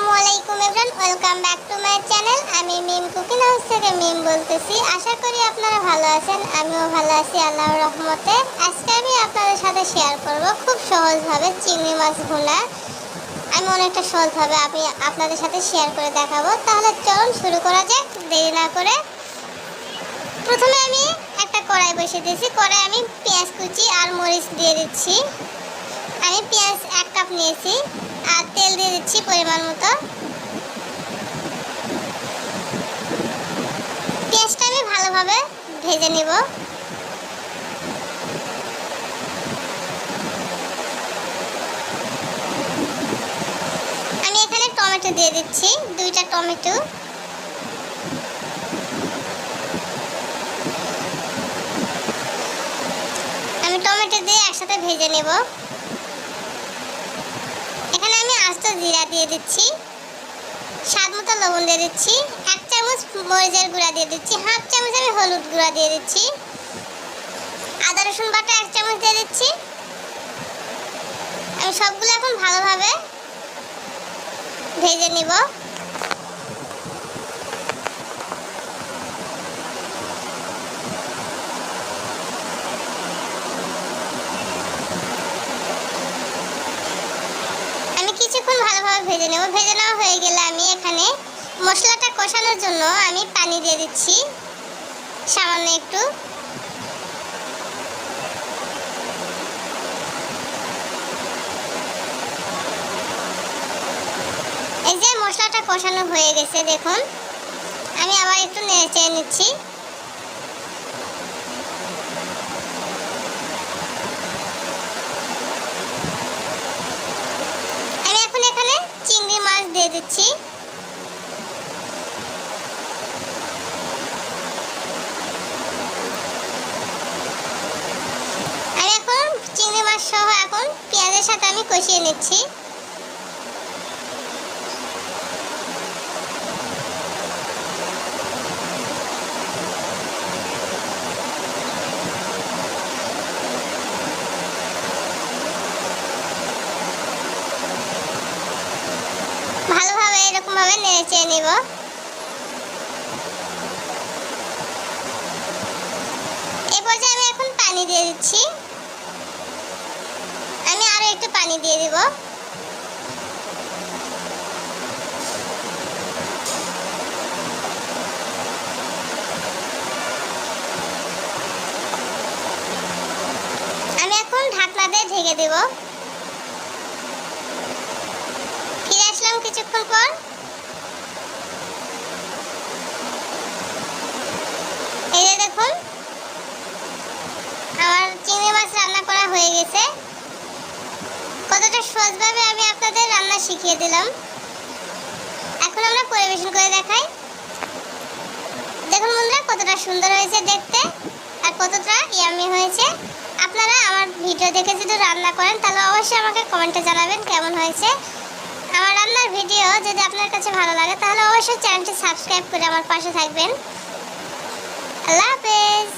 আসসালামু আলাইকুম everyone welcome back to my channel আমি মিম কুকিং হাউস থেকে মিম বলতেছি। আশা করি আপনারা ভালো আছেন, আমিও ভালো আছি, আল্লাহর রহমতে। আজকে আমি আপনাদের সাথে শেয়ার করব খুব সহজভাবে চিংড়ি মাছ ভুনা। আমি অনেকটা সহজভাবে আমি আপনাদের সাথে শেয়ার করে দেখাবো। তাহলে চলুন শুরু করা যাক, দেরি না করে। প্রথমে আমি একটা কড়াই বসিয়ে দিয়েছি। কড়াই আমি পেঁয়াজ কুচি আর মরিচ দিয়ে দিচ্ছি। আমি পেঁয়াজ এক কাপ নিয়েছি আর তেল দিয়ে দিচ্ছি পরিমাণ মতো। পেঁয়াজটা আমি ভালোভাবে ভেজে নিব। আমি এখানে টমেটো দিয়ে দিচ্ছি, দুইটা টমেটো। আমি টমেটো দিয়ে একসাথে ভেজে নেব। আমি আস্ত জিরা দিয়ে দিচ্ছি। স্বাদ মতো লবণ দিয়ে দিচ্ছি। এক চামচ মরিচের গুঁড়া দিয়ে দিচ্ছি। হাফ চামচ আমি হলুদ গুঁড়া দিয়ে দিচ্ছি। আদা, রসুন বাটা এক চামচ দিয়ে দিচ্ছি। আমি সবগুলো এখন ভালোভাবে ভেজে নিব আমি কিছুক্ষণ ভালোভাবে ভেজে নেব। ভেজে নেওয়া হয়ে গেলে আমি এখানে মশলাটা কষানোর জন্য আমি পানি দিয়ে দিচ্ছি। সামান্য একটু। এই যে মশলাটা কষানো হয়ে গেছে, দেখুন। আমি আবার একটু নেড়ে চেয়ে নিচ্ছি আমি এখন এখানে চিংড়ি মাছ দিয়ে দিচ্ছি। আর এখন চিংড়ি মাছ সহ এখন পেঁয়াজের সাথে আমি কষিয়ে নিচ্ছি ভালোভাবে এরকমভাবে নেড়ে চেয়ে নিব। পর্যায়ে আমি এখন পানি দিয়ে দিচ্ছি। আমি আরও একটু পানি দিয়ে দিব। আমি এখন ঢাকনা দিয়ে ঢেকে দেব। কিছুক্ষণ পর এই যে দেখুন আমার চিংড়ি মাছ রান্না করা হয়ে গেছে কতটা সহজভাবে আমি আপনাদের রান্না শিখিয়ে দিলাম? এখন আমরা পরিবেশন করে দেখাই। দেখুন বন্ধুরা, কতটা সুন্দর হয়েছে দেখতে আর কতটা ইয়ামি হয়েছে। আপনারা আমার ভিডিও দেখে যদি রান্না করেন, তাহলে অবশ্যই আমাকে কমেন্টে জানাবেন কেমন হয়েছে। আমার রান্নার ভিডিও যদি আপনার কাছে ভালো লাগে, তাহলে অবশ্যই চ্যানেলটি সাবস্ক্রাইব করে আমার পাশে থাকবেন। আল্লাহ হাফেজ।